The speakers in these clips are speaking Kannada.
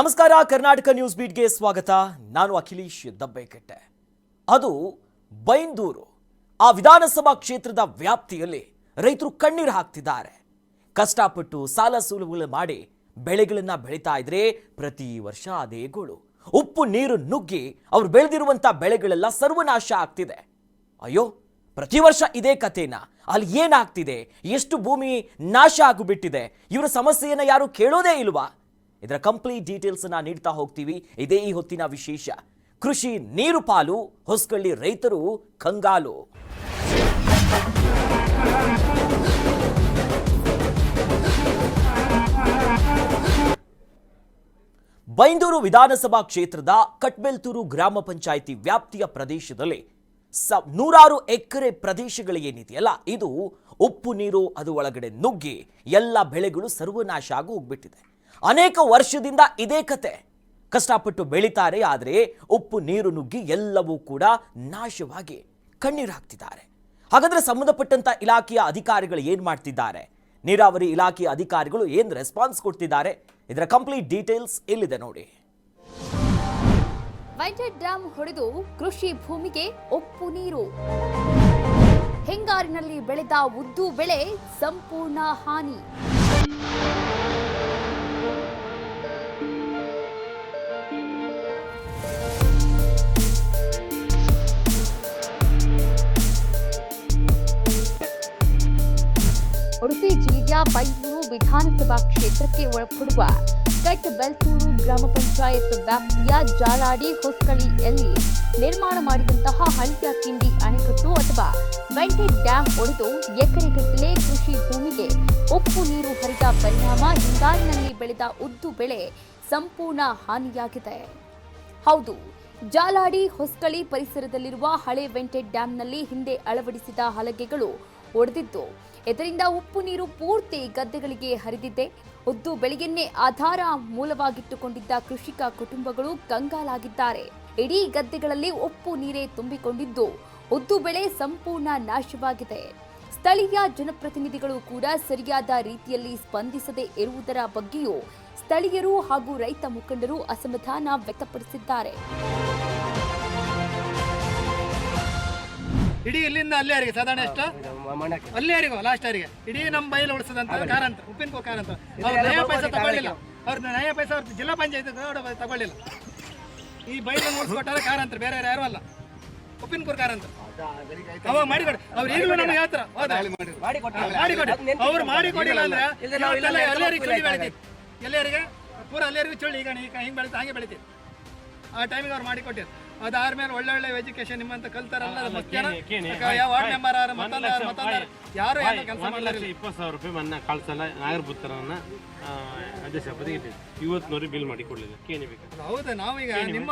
ನಮಸ್ಕಾರ, ಕರ್ನಾಟಕ ನ್ಯೂಸ್ ಬೀಟ್ಗೆ ಸ್ವಾಗತ. ನಾನು ಅಖಿಲೇಶ್ ದಬ್ಬೆಕಟ್ಟೆ. ಅದು ಬೈಂದೂರು. ಆ ವಿಧಾನಸಭಾ ಕ್ಷೇತ್ರದ ವ್ಯಾಪ್ತಿಯಲ್ಲಿ ರೈತರು ಕಣ್ಣೀರು ಹಾಕ್ತಿದ್ದಾರೆ. ಕಷ್ಟಪಟ್ಟು ಸಾಲ ಮಾಡಿ ಬೆಳೆಗಳನ್ನು ಬೆಳೀತಾ ಇದ್ರೆ ಪ್ರತಿ ವರ್ಷ ಅದೇ ಗೋಳು. ಉಪ್ಪು, ನೀರು ನುಗ್ಗಿ ಅವರು ಬೆಳೆದಿರುವಂಥ ಬೆಳೆಗಳೆಲ್ಲ ಸರ್ವನಾಶ ಆಗ್ತಿದೆ. ಅಯ್ಯೋ, ಪ್ರತಿ ವರ್ಷ ಇದೇ ಕಥೆನ? ಅಲ್ಲಿ ಏನಾಗ್ತಿದೆ? ಎಷ್ಟು ಭೂಮಿ ನಾಶ ಆಗಿಬಿಟ್ಟಿದೆ? ಇವರ ಸಮಸ್ಯೆಯನ್ನು ಯಾರು ಕೇಳೋದೇ ಇಲ್ವಾ? ಇದರ ಕಂಪ್ಲೀಟ್ ಡೀಟೇಲ್ಸ್ ಅನ್ನ ನೀಡ್ತಾ ಹೋಗ್ತೀವಿ. ಇದೇ ಈ ಹೊತ್ತಿನ ವಿಶೇಷ. ಕೃಷಿ ನೀರು ಪಾಲು ಹೊಸಕಳ್ಳಿ ರೈತರು ಕಂಗಾಲು. ಬೈಂದೂರು ವಿಧಾನಸಭಾ ಕ್ಷೇತ್ರದ ಕಟ್ಬೆಲ್ತೂರು ಗ್ರಾಮ ಪಂಚಾಯಿತಿ ವ್ಯಾಪ್ತಿಯ ಪ್ರದೇಶದಲ್ಲಿ ಸ ನೂರಾರು ಎಕರೆ ಪ್ರದೇಶಗಳೇನಿದೆಯಲ್ಲ ಇದು ಉಪ್ಪು ನೀರು ಅದು ಒಳಗಡೆ ನುಗ್ಗಿ ಎಲ್ಲ ಬೆಳೆಗಳು ಸರ್ವನಾಶ ಆಗಿ ಹೋಗ್ಬಿಟ್ಟಿದೆ ಅನೇಕ ವರ್ಷದಿಂದ ಇದೇ ಕತೆ. ಕಷ್ಟಪಟ್ಟು ಬೆಳೀತಾರೆ, ಆದರೆ ಉಪ್ಪು, ನೀರು ನುಗ್ಗಿ ಎಲ್ಲವೂ ಕೂಡ ನಾಶವಾಗಿ ಕಣ್ಣೀರು ಹಾಕ್ತಿದ್ದಾರೆ. ಹಾಗಾದ್ರೆ ಸಂಬಂಧಪಟ್ಟಂತ ಇಲಾಖೆಯ ಅಧಿಕಾರಿಗಳು ಏನು ಮಾಡ್ತಿದ್ದಾರೆ? ನೀರಾವರಿ ಇಲಾಖೆಯ ಅಧಿಕಾರಿಗಳು ಏನು ರೆಸ್ಪಾನ್ಸ್ ಕೊಡ್ತಿದ್ದಾರೆ? ಇದರ ಕಂಪ್ಲೀಟ್ ಡೀಟೇಲ್ಸ್ ಇಲ್ಲಿದೆ ನೋಡಿ. ವೈಟೆಡ್ ಡ್ಯಾಂ ಹೊಡೆದು ಕೃಷಿ ಭೂಮಿಗೆ ಉಪ್ಪು, ನೀರು. ಹಿಂಗಾರಿನಲ್ಲಿ ಬೆಳೆದ ಉದ್ದು ಬೆಳೆ ಸಂಪೂರ್ಣ ಹಾನಿ. ಉಡುಪಿ ಜಿಲ್ಲೆಯ ಬೈಂದೂರು ವಿಧಾನಸಭಾ ಕ್ಷೇತ್ರಕ್ಕೆ ಒಳಪಡುವ ಕಟ್ ಬೆಲ್ತೂರು ಗ್ರಾಮ ಪಂಚಾಯತ್ ವ್ಯಾಪ್ತಿಯ ಜಾಲಾಡಿ ಹೊಸ್ಕಳಿಯಲ್ಲಿ ನಿರ್ಮಾಣ ಮಾಡಿದಂತಹ ಹಳಿಯ ಕಿಂಡಿ ಅಣೆಕಟ್ಟು ಅಥವಾ ವೆಂಟಿ ಡ್ಯಾಂ ಒಡೆದು ಎಕರೆಗಟ್ಟಲೆ ಕೃಷಿ ಭೂಮಿಗೆ ಉಪ್ಪು ನೀರು ಹರಿದ ಪರಿಣಾಮ ಹಿಂಗಾರಿನಲ್ಲಿ ಬೆಳೆದ ಉದ್ದು ಬೆಳೆ ಸಂಪೂರ್ಣ ಹಾನಿಯಾಗಿದೆ. ಹೌದು, ಜಾಲಾಡಿ ಹೊಸ್ಕಳಿ ಪರಿಸರದಲ್ಲಿರುವ ಹಳೆ ವೆಂಟೆಡ್ ಡ್ಯಾಂನಲ್ಲಿ ಹಿಂದೆ ಅಳವಡಿಸಿದ ಹಲಗೆಗಳು ಒಡೆದಿದ್ದು ಇದರಿಂದ ಉಪ್ಪು ನೀರು ಪೂರ್ತಿ ಗದ್ದೆಗಳಿಗೆ ಹರಿದಿದೆ. ಉದ್ದು ಬೆಳೆಯನ್ನೇ ಆಧಾರ ಮೂಲವಾಗಿಟ್ಟುಕೊಂಡಿದ್ದ ಕೃಷಿಕ ಕುಟುಂಬಗಳು ಕಂಗಾಲಾಗಿದ್ದಾರೆ. ಇಡೀ ಗದ್ದೆಗಳಲ್ಲಿ ಉಪ್ಪು ನೀರೇ ತುಂಬಿಕೊಂಡಿದ್ದು, ಉದ್ದು ಬೆಳೆ ಸಂಪೂರ್ಣ ನಾಶವಾಗಿದೆ. ಸ್ಥಳೀಯ ಜನಪ್ರತಿನಿಧಿಗಳು ಕೂಡ ಸರಿಯಾದ ರೀತಿಯಲ್ಲಿ ಸ್ಪಂದಿಸದೇ ಇರುವುದರ ಬಗ್ಗೆಯೂ ಸ್ಥಳೀಯರು ಹಾಗೂ ರೈತ ಮುಖಂಡರು ಅಸಮಾಧಾನ ವ್ಯಕ್ತಪಡಿಸಿದ್ದಾರೆ. ಇಡೀ ಇಲ್ಲಿಂದ ಅಲ್ಲಿವರೆಗೆ ಸಾಧಾರಣ ಎಷ್ಟು? ಅಲ್ಲಿವರೆಗೂ ಲಾಸ್ಟ್ ಯಾರಿಗೆ ಇಡೀ ನಮ್ಮ ಬೈಲು ಉಳಿಸದಂತ ಕಾರಂತ ಉಪ್ಪಿನಕೋ ಕಾರಂತ. ಅವ್ರು ನಯ ಪೈಸೆ ತಗೊಳ್ಳಿಲ್ಲ. ಅವ್ರ ನಯ ಪೈಸೆ ಅವ್ರ ಜಿಲ್ಲಾ ಪಂಚಾಯತ್ ತಗೊಳ್ಳಿಲ್ಲ. ಈ ಬೈಲನ್ನು ಉಳಿಸ್ಕೊಟ್ಟಾರೆ ಕಾರಂತ ಬೇರೆ ಯಾರು ಅಲ್ಲ. ಉಪ್ಪಿನಕೂರ್ ಕಾರಂತ. ಅವಾಗ ಮಾಡಿಕೊಡಿ. ಅವ್ರು ಈಗಲೂ ನಮ್ಗೆ ಹೇಳ್ತಾರ ಹೌದಾ? ಮಾಡಿಕೊಡಿ. ಅವ್ರು ಮಾಡಿಕೊಡಿಲ್ಲ ಅಂದ್ರೆ ಎಲ್ಲರಿಗೂ ಚುಳ್ಳಿ ಬೆಳಿತೈತಿ ಎಲ್ಲರಿಗೆ ಪೂರ ಎಲ್ಲರಿಗೂ ಚುಳ್ಳಿ ಈಗ ಹಿಂಗೆ ಬೆಳಿತಾ ಹಂಗೆ ಬೆಳಿತೀವಿ. ಆ ಟೈಮಿಗೆ ಅವ್ರು ಮಾಡಿಕೊಟ್ಟಿರು ಅದಾದ್ಮೇಲೆ ಒಳ್ಳೆ ಒಳ್ಳೆ ಎಜುಕೇಶನ್ ನಿಮ್ಮಂತ ಕಲ್ತಾರಲ್ಲ ವಾರ್ಡ್ ಮೆಂಬರ್ ಆರ ಮತ್ತೊಂದು ಮತ್ತೊಂದು ಯಾರು ಏನೋ ಕೆಲಸ ಮಾಡಲ್ಲ ಇಪ್ಪತ್ತು ಸಾವಿರ ರೂಪಾಯಿ ಮನ್ನ ಕಳ್ಸಲ್ಲ ನಾಗರ ಇವತ್ತಿನವ್ರು ಬಿಲ್ ಮಾಡಿ ಕೊಡ್ಲಿಲ್ಲ. ಕೇಳಿ ಬೇಕು ಹೌದು ನಾವು ಈಗ ನಿಮ್ಮ